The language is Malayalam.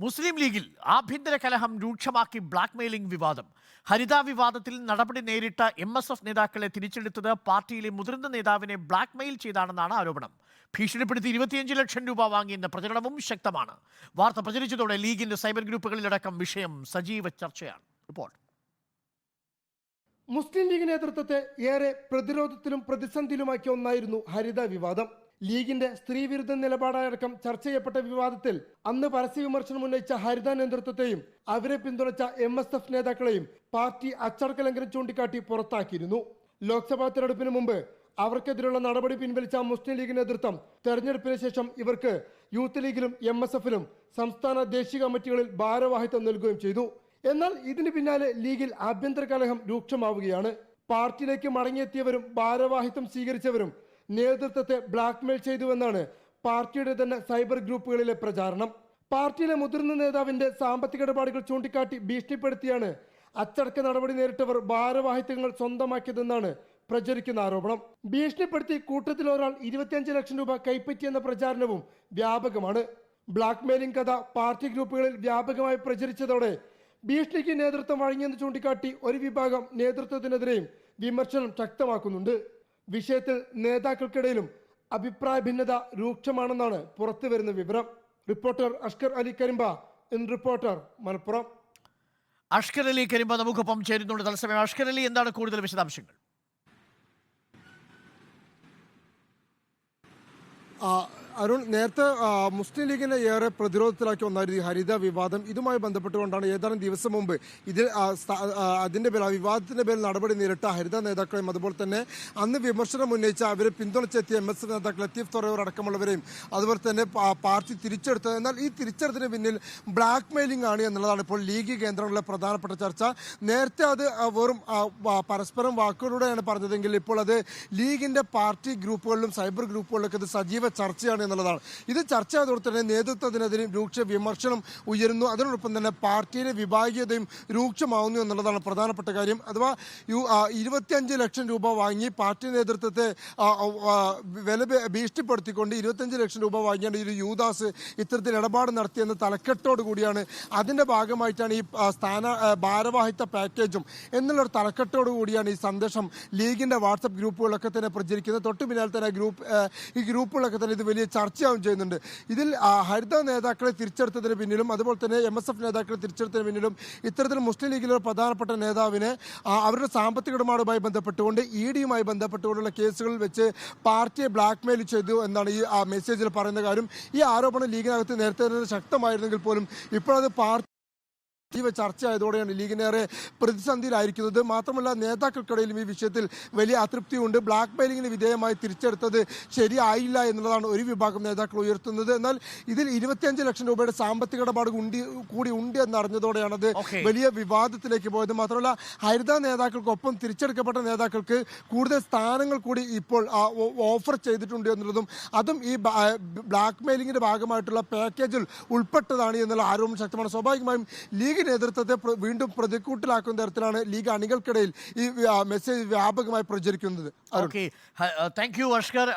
മുസ്ലിം ലീഗിൽ ആഭ്യന്തര കലഹം രൂക്ഷമാക്കി ബ്ലാക്ക്മെയിലിംഗ് വിവാദം. ഹരിത വിവാദത്തിൽ നടപടി നേരിട്ട എം എസ് എഫ് നേതാക്കളെ തിരിച്ചെടുത്തത് പാർട്ടിയിലെ മുതിർന്ന നേതാവിനെ ബ്ലാക്ക്മെയിൽ ചെയ്താണെന്നാണ് ആരോപണം. ഭീഷണിപ്പെടുത്തി ഇരുപത്തിയഞ്ച് ലക്ഷം രൂപ വാങ്ങിയെന്ന പ്രചരണവും ശക്തമാണ്. വാർത്ത പ്രചരിച്ചതോടെ ലീഗിന്റെ സൈബർ ഗ്രൂപ്പുകളിലടക്കം വിഷയം സജീവ ചർച്ചയാണ്. റിപ്പോർട്ട്. മുസ്ലിം ലീഗ് നേതൃത്വത്തെ ഏറെ പ്രതിരോധത്തിലും പ്രതിസന്ധിയിലുമാക്കിയ ഒന്നായിരുന്നു ഹരിത വിവാദം. ലീഗിന്റെ സ്ത്രീവിരുദ്ധ നിലപാടടക്കം ചർച്ച ചെയ്യപ്പെട്ട വിവാദത്തിൽ അന്ന് പരസ്യ വിമർശനം ഉന്നയിച്ച ഹരിത നേതൃത്വത്തെയും അവരെ പിന്തുണച്ച എം എസ് എഫ് നേതാക്കളെയും പാർട്ടി അച്ചടക്ക ലംഘനം ചൂണ്ടിക്കാട്ടി പുറത്താക്കിയിരുന്നു. ലോക്സഭാ തെരഞ്ഞെടുപ്പിന് മുമ്പ് അവർക്കെതിരെയുള്ള നടപടി പിൻവലിച്ച മുസ്ലിം ലീഗ് നേതൃത്വം തെരഞ്ഞെടുപ്പിന് ശേഷം ഇവർക്ക് യൂത്ത് ലീഗിലും എം എസ് എഫിലും സംസ്ഥാന ദേശീയ കമ്മിറ്റികളിൽ ഭാരവാഹിത്വം നൽകുകയും ചെയ്തു. എന്നാൽ ഇതിന് പിന്നാലെ ലീഗിൽ ആഭ്യന്തര കലഹം രൂക്ഷമാവുകയാണ്. പാർട്ടിയിലേക്ക് മടങ്ങിയെത്തിയവരും ഭാരവാഹിത്വം സ്വീകരിച്ചവരും നേതൃത്വത്തെ ബ്ലാക്ക്മെയിൽ ചെയ്തുവെന്നാണ് പാർട്ടിയുടെ തന്നെ സൈബർ ഗ്രൂപ്പുകളിലെ പ്രചാരണം. പാർട്ടിയിലെ മുതിർന്ന നേതാവിന്റെ സാമ്പത്തിക ഇടപാടുകൾ ചൂണ്ടിക്കാട്ടി ഭീഷണിപ്പെടുത്തിയാണ് അച്ചടക്ക നടപടി നേരിട്ടവർ ഭാരവാഹിത്വങ്ങൾ സ്വന്തമാക്കിയതെന്നാണ് പ്രചരിക്കുന്ന ആരോപണം. ഭീഷണിപ്പെടുത്തി കൂട്ടത്തിൽ ഒരാൾ ഇരുപത്തിയഞ്ച് ലക്ഷം രൂപ കൈപ്പറ്റിയെന്ന പ്രചാരണവും വ്യാപകമാണ്. ബ്ലാക്ക്മെയിലിംഗ് കഥ പാർട്ടി ഗ്രൂപ്പുകളിൽ വ്യാപകമായി പ്രചരിച്ചതോടെ ഭീഷണിക്ക് നേതൃത്വം വഴങ്ങിയെന്ന് ചൂണ്ടിക്കാട്ടി ഒരു വിഭാഗം നേതൃത്വത്തിനെതിരെയും വിമർശനം ശക്തമാക്കുന്നുണ്ട്. വിഷയത്തിൽ നേതാക്കൾക്കിടയിലും അഭിപ്രായ ഭിന്നത രൂക്ഷമാണെന്നാണ് പുറത്തുവരുന്ന വിവരം. Reporter Ashkar Ali Karimba in reporter Malappuram. Ashkar Ali Karimba നമുക്കൊപ്പം ചേരുന്നുണ്ട് തത്സമയം. അഷ്കർ അലി എന്താണ് കൂടുതൽ വിശദാംശങ്ങൾ? ആ, അരുൺ നേരത്തെ മുസ്ലിം ലീഗിനെ ഏറെ പ്രതിരോധത്തിലാക്കിയ ഒന്നായിരുന്നു ഈ ഹരിത വിവാദം. ഇതുമായി ബന്ധപ്പെട്ടുകൊണ്ടാണ് ഏതാനും ദിവസം മുമ്പ് ഇതിൽ അതിന്റെ പേരിൽ വിവാദത്തിന്റെ പേരിൽ നടപടി നേരിട്ട ഹരിത നേതാക്കളെയും അതുപോലെ തന്നെ അന്ന് വിമർശനം ഉന്നയിച്ച അവരെ പിന്തുണച്ചെത്തിയ എം എസ് നേതാക്കൾ ലത്തീഫ് തൊറയൂർ അടക്കമുള്ളവരെയും അതുപോലെ തന്നെ പാർട്ടി തിരിച്ചെടുത്തത്. എന്നാൽ ഈ തിരിച്ചെടുത്തിന് പിന്നിൽ ബ്ലാക്ക് മെയിലിംഗ് ആണ് എന്നുള്ളതാണ് ഇപ്പോൾ ലീഗ് കേന്ദ്രങ്ങളിലെ പ്രധാനപ്പെട്ട ചർച്ച. നേരത്തെ അത് വെറും പരസ്പരം വാക്കുകളിലൂടെയാണ് പറഞ്ഞതെങ്കിൽ ഇപ്പോൾ അത് ലീഗിന്റെ പാർട്ടി ഗ്രൂപ്പുകളിലും സൈബർ ഗ്രൂപ്പുകളിലൊക്കെ ഇത് സജീവ ചർച്ചയാണ് എന്നുള്ളതാണ്. ഇത് ചർച്ച ചെയ്തതോടെ തന്നെ നേതൃത്വത്തിനെതിരെ രൂക്ഷ വിമർശനം ഉയരുന്നു. അതിനോടൊപ്പം തന്നെ പാർട്ടിയിലെ വിഭാഗീയതയും രൂക്ഷമാവുന്നു എന്നുള്ളതാണ് പ്രധാനപ്പെട്ട കാര്യം. അഥവാ യു ഇരുപത്തിയഞ്ച് ലക്ഷം രൂപ വാങ്ങി പാർട്ടി നേതൃത്വത്തെ വില ഭീഷ്ടിപ്പെടുത്തിക്കൊണ്ട് ഇരുപത്തിയഞ്ച് ലക്ഷം രൂപ വാങ്ങിയാണ് ഒരു യൂദാസ് ഇത്തരത്തിൽ ഇടപാട് നടത്തിയെന്ന തലക്കെട്ടോട് കൂടിയാണ്. അതിന്റെ ഭാഗമായിട്ടാണ് ഈ സ്ഥാന ഭാരവാഹിത്വ പാക്കേജും എന്നുള്ളൊരു തലക്കെട്ടോട് കൂടിയാണ് ഈ സന്ദേശം ലീഗിന്റെ വാട്സപ്പ് ഗ്രൂപ്പുകളൊക്കെ തന്നെ പ്രചരിക്കുന്നത്. തൊട്ടു പിന്നാലെ തന്നെ ഗ്രൂപ്പ് ഈ ഗ്രൂപ്പുകളൊക്കെ തന്നെ ഇത് വലിയ ചർച്ചയാവും ചെയ്യുന്നുണ്ട്. ഇതിൽ ഹരിത നേതാക്കളെ തിരിച്ചെടുത്തതിന് പിന്നിലും അതുപോലെ തന്നെ എം എസ് എഫ് നേതാക്കളെ തിരിച്ചെടുത്തതിന് പിന്നിലും ഇത്തരത്തിൽ മുസ്ലിം ലീഗിലെ പ്രധാനപ്പെട്ട നേതാവിനെ അവരുടെ സാമ്പത്തിക ഇടപാടുമായി ബന്ധപ്പെട്ടുകൊണ്ട് ഇ ഡിയുമായി ബന്ധപ്പെട്ടുകൊണ്ടുള്ള കേസുകളിൽ വെച്ച് പാർട്ടിയെ ബ്ലാക്ക്മെയിൽ ചെയ്തു എന്നാണ് ഈ മെസ്സേജിൽ പറയുന്ന കാര്യം. ഈ ആരോപണം ലീഗിനകത്ത് നേരത്തെ ശക്തമായിരുന്നെങ്കിൽ പോലും ഇപ്പോഴത് പാർട്ടി സജീവ ചർച്ചയായതോടെയാണ് ലീഗിനേറെ പ്രതിസന്ധിയിലായിരിക്കുന്നത്. മാത്രമല്ല നേതാക്കൾക്കിടയിലും ഈ വിഷയത്തിൽ വലിയ അതൃപ്തിയുണ്ട്. ബ്ലാക്ക് മെയിലിംഗിന് വിധേയമായി തിരിച്ചെടുത്തത് ശരിയായില്ല എന്നുള്ളതാണ് ഒരു വിഭാഗം നേതാക്കൾ ഉയർത്തുന്നത്. എന്നാൽ ഇതിൽ ഇരുപത്തിയഞ്ച് ലക്ഷം രൂപയുടെ സാമ്പത്തിക ഇടപാട് കൂടി ഉണ്ട് എന്നറിഞ്ഞതോടെയാണ് അത് വലിയ വിവാദത്തിലേക്ക് പോയത്. മാത്രമല്ല ഹരിത നേതാക്കൾക്കൊപ്പം തിരിച്ചെടുക്കപ്പെട്ട നേതാക്കൾക്ക് കൂടുതൽ സ്ഥാനങ്ങൾ കൂടി ഇപ്പോൾ ഓഫർ ചെയ്തിട്ടുണ്ട് എന്നുള്ളതും അതും ഈ ബ്ലാക്ക് മെയിലിംഗിന്റെ ഭാഗമായിട്ടുള്ള പാക്കേജിൽ ഉൾപ്പെട്ടതാണ് എന്നുള്ള ആരോപണം ശക്തമാണ്. സ്വാഭാവികമായും ലീഗ് നേതൃത്വത്തെ വീണ്ടും പ്രതിക്കൂട്ടിലാക്കുന്ന തരത്തിലാണ് ലീഗ് അണികൾക്കിടയിൽ ഈ മെസ്സേജ് വ്യാപകമായി പ്രചരിക്കുന്നത്. Thank you Ashkar